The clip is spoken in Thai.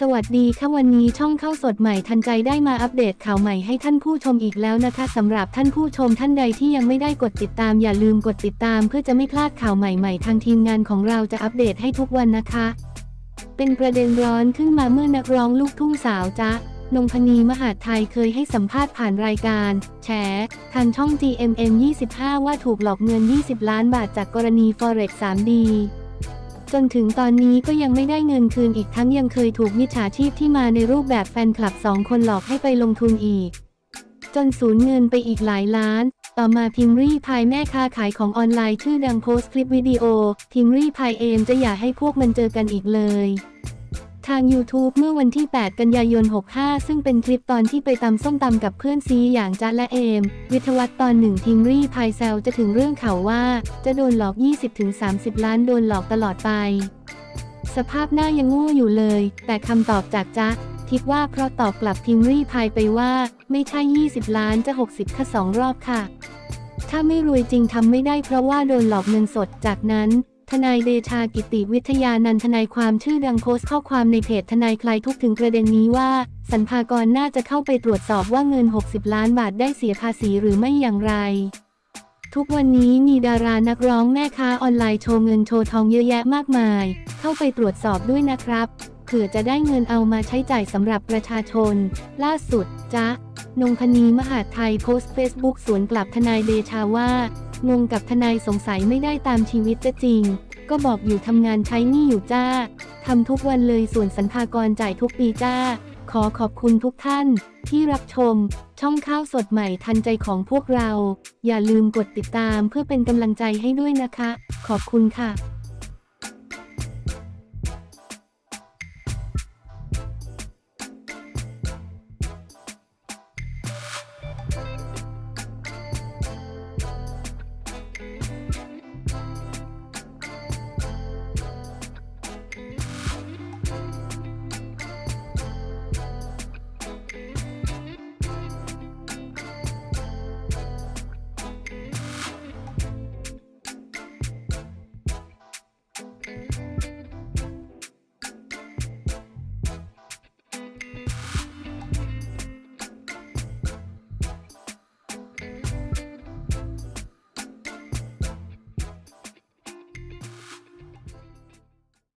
สวัสดีค่ะวันนี้ช่องเข้าสดใหม่ทันใจได้มาอัปเดตข่าวใหม่ให้ท่านผู้ชมอีกแล้วนะคะสำหรับท่านผู้ชมท่านใดที่ยังไม่ได้กดติดตามอย่าลืมกดติดตามเพื่อจะไม่พลาดข่าวใหม่ๆ ทางทีมงานของเราจะอัปเดตให้ทุกวันนะคะ เป็นประเด็นร้อนขึ้นมาเมื่อนักร้องลูกทุ่งสาวจ๊ะนงพนีมหาไทยเคยให้สัมภาษณ์ผ่านรายการ แฉทางช่อง GMM 25 ว่าถูกหลอกเงิน 20 ล้านบาทจากกรณี Forex 3D จนถึงตอนนี้ก็ยังไม่ได้เงินคืนอีกทั้งยังเคยถูกมิจฉาชีพที่มาในรูปแบบแฟนคลับสองคนหลอกให้ไปลงทุนอีก จนสูญเงินไปอีกหลายล้าน ต่อมาพิมรี่พายแม่ค้าขายของออนไลน์ชื่อดังโพสต์คลิปวิดีโอ พิมรี่พายเอมจะอย่าให้พวกมันเจอกันอีกเลย ทาง YouTube เมื่อวันที่ 8 กันยายน 65 ซึ่งเป็นคลิปตอนที่ไปตำส้มตำกับเพื่อนซีอย่างจ๊ะและเอม วิทวัฒน์ตอนหนึ่งทิมรี่พายแซวจะถึงเรื่องข่าวว่า จะโดนหลอก 20-30 ล้านโดนหลอกตลอดไป สภาพหน้ายังโง่อยู่เลย แต่คำตอบจากจ๊ะทิปว่าเพราะตอบกลับทิมรี่พายไปว่า ไม่ใช่ 20 ล้านจะ 60ค่ะสองรอบค่ะ ถ้าไม่รวยจริงทำไม่ได้เพราะว่าโดนหลอกเงินสดจากนั้น ทนายเดชากิติวิทยานันทนายความชื่อดังโพสต์ข้อความในเพจทนายคลายทุกถึงประเด็นนี้ว่า สรรพากรน่าจะเข้าไปตรวจสอบว่าเงิน 60 ล้านบาทได้เสียภาษีหรือไม่อย่างไร ทุกวันนี้มีดารานักร้องแม่ค้าออนไลน์โชว์เงินโชว์ทองเยอะแยะมากมาย เข้าไปตรวจสอบด้วยนะครับเผื่อจะได้เงินเอามาใช้จ่ายสำหรับประชาชน ล่าสุด จ๊ะ นงพนีมหาไทยโพสต์เฟซบุ๊กสวนกลับทนายเดชาว่า งงกับทนายสงสัยไม่ได้ตามชีวิตจะจริง ก็บอกอยู่ทำงานใช้หนี้อยู่จ้าทำทุกวันเลยส่วนสรรพากรจ่ายทุกปีจ้า ขอขอบคุณทุกท่าน ที่รับชม ช่องข้าวสดใหม่ทันใจของพวกเรา อย่าลืมกดติดตามเพื่อเป็นกำลังใจให้ด้วยนะคะ ขอบคุณค่ะ